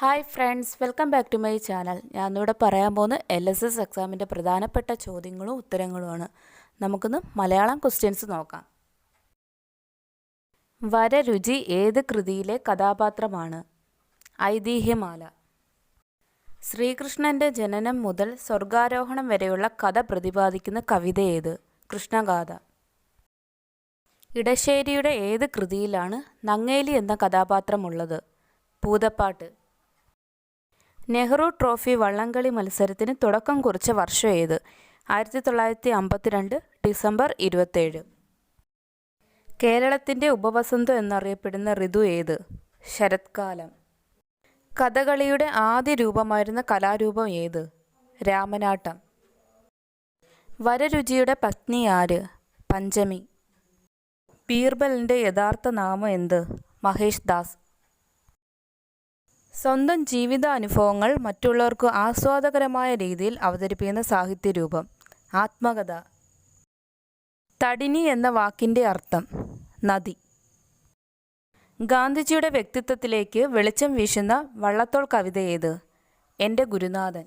Hi friends welcome back to my channel. ഞാൻ ഇന്നിവിടെ പറയാൻ പോകുന്ന എൽ എസ് എസ് എക്സാമിന്റെ പ്രധാനപ്പെട്ട ചോദ്യങ്ങളും ഉത്തരങ്ങളുമാണ്. നമുക്കൊന്ന് മലയാളം ക്വസ്റ്റ്യൻസ് നോക്കാം. വരരുചി ഏത് കൃതിയിലെ കഥാപാത്രമാണ്? ഐതിഹ്യമാല. ശ്രീകൃഷ്ണന്റെ ജനനം മുതൽ സ്വർഗാരോഹണം വരെയുള്ള കഥ പ്രതിപാദിക്കുന്ന കവിത ഏത്? കൃഷ്ണഗാഥ. ഇടശ്ശേരിയുടെ ഏത് കൃതിയിലാണ് നങ്ങേലി എന്ന കഥാപാത്രമുള്ളത്? പൂതപ്പാട്ട്. നെഹ്റു ട്രോഫി വള്ളംകളി മത്സരത്തിന് തുടക്കം കുറിച്ച വർഷം ഏത്? ആയിരത്തി തൊള്ളായിരത്തി അമ്പത്തിരണ്ട് ഡിസംബർ ഇരുപത്തേഴ്. കേരളത്തിന്റെ ഉപവസന്തം എന്നറിയപ്പെടുന്ന ഋതു ഏത്? ശരത്കാലം. കഥകളിയുടെ ആദ്യ രൂപമായിരുന്ന കലാരൂപം ഏത്? രാമനാട്ടം. വരരുചിയുടെ പത്നി ആര്? പഞ്ചമി. ബീർബലിന്റെ യഥാർത്ഥ നാമം എന്ത്? മഹേഷ് ദാസ്. സ്വന്തം ജീവിതാനുഭവങ്ങൾ മറ്റുള്ളവർക്ക് ആസ്വാദകരമായ രീതിയിൽ അവതരിപ്പിക്കുന്ന സാഹിത്യരൂപം. ആത്മകഥ. തടിനി എന്ന വാക്കിന്റെ അർത്ഥം. നദി. ഗാന്ധിജിയുടെ വ്യക്തിത്വത്തിലേക്ക് വെളിച്ചം വീശുന്ന വള്ളത്തോൾ കവിത ഏത്? എന്റെ ഗുരുനാഥൻ.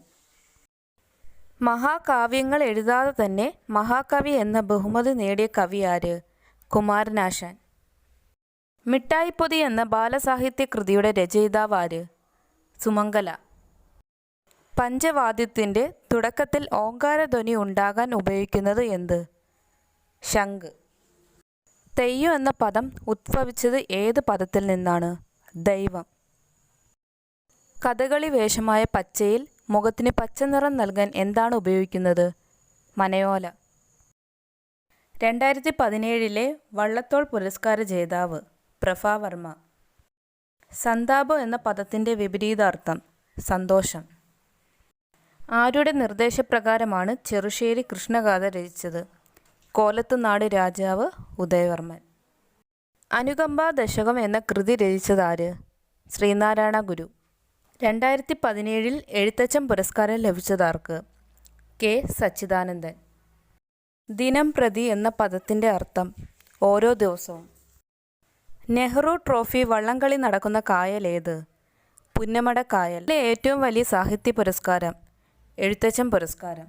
മഹാകാവ്യങ്ങൾ എഴുതാതെ തന്നെ മഹാകവി എന്ന ബഹുമതി നേടിയ കവി ആര്? കുമാരനാശാൻ. മിഠായിപ്പൊതി എന്ന ബാലസാഹിത്യ കൃതിയുടെ രചയിതാവ് ആര്? സുമംഗല. പഞ്ചവാദ്യത്തിന്റെ തുടക്കത്തിൽ ഓങ്കാരധ്വനി ഉണ്ടാകാൻ ഉപയോഗിക്കുന്നത് എന്ത്? ശംഖ്. തെയ്യം എന്ന പദം ഉദ്ഭവിച്ചത് ഏത് പദത്തിൽ നിന്നാണ്? ദൈവം. കഥകളി വേഷമായ പച്ചയിൽ മുഖത്തിന് പച്ച നിറം നൽകാൻ എന്താണ് ഉപയോഗിക്കുന്നത്? മനയോല. രണ്ടായിരത്തി പതിനേഴിലെ വള്ളത്തോൾ പുരസ്കാര ജേതാവ് പ്രഭാവർമ്മ. സന്താപം എന്ന പദത്തിന്റെ വിപരീതാർത്ഥം സന്തോഷം. ആരുടെ നിർദ്ദേശപ്രകാരമാണ് ചെറുശ്ശേരി കൃഷ്ണഗാഥ രചിച്ചത്. കോലത്തുനാട് രാജാവ് ഉദയവർമ്മൻ. അനുകമ്പാ ദശകം എന്ന കൃതി രചിച്ചതാര് ശ്രീനാരായണ ഗുരു. രണ്ടായിരത്തി പതിനേഴിൽ എഴുത്തച്ഛൻ പുരസ്കാരം ലഭിച്ചതാർക്ക് കെ. സച്ചിദാനന്ദൻ. ദിനം പ്രതി എന്ന പദത്തിന്റെ അർത്ഥം ഓരോ ദിവസവും. നെഹ്റു ട്രോഫി വള്ളംകളി നടക്കുന്ന കായൽ ഏത്? പുന്നമട കായൽ. ഏറ്റവും വലിയ സാഹിത്യ പുരസ്കാരം എഴുത്തച്ഛൻ പുരസ്കാരം.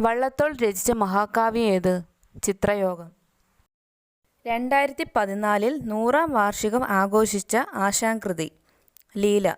വള്ളത്തോൾ രചിച്ച മഹാകാവ്യം ഏത്? ചിത്രയോഗം. രണ്ടായിരത്തി പതിനാലിൽ നൂറാം വാർഷികം ആഘോഷിച്ച ആശാൻകൃതി ലീല.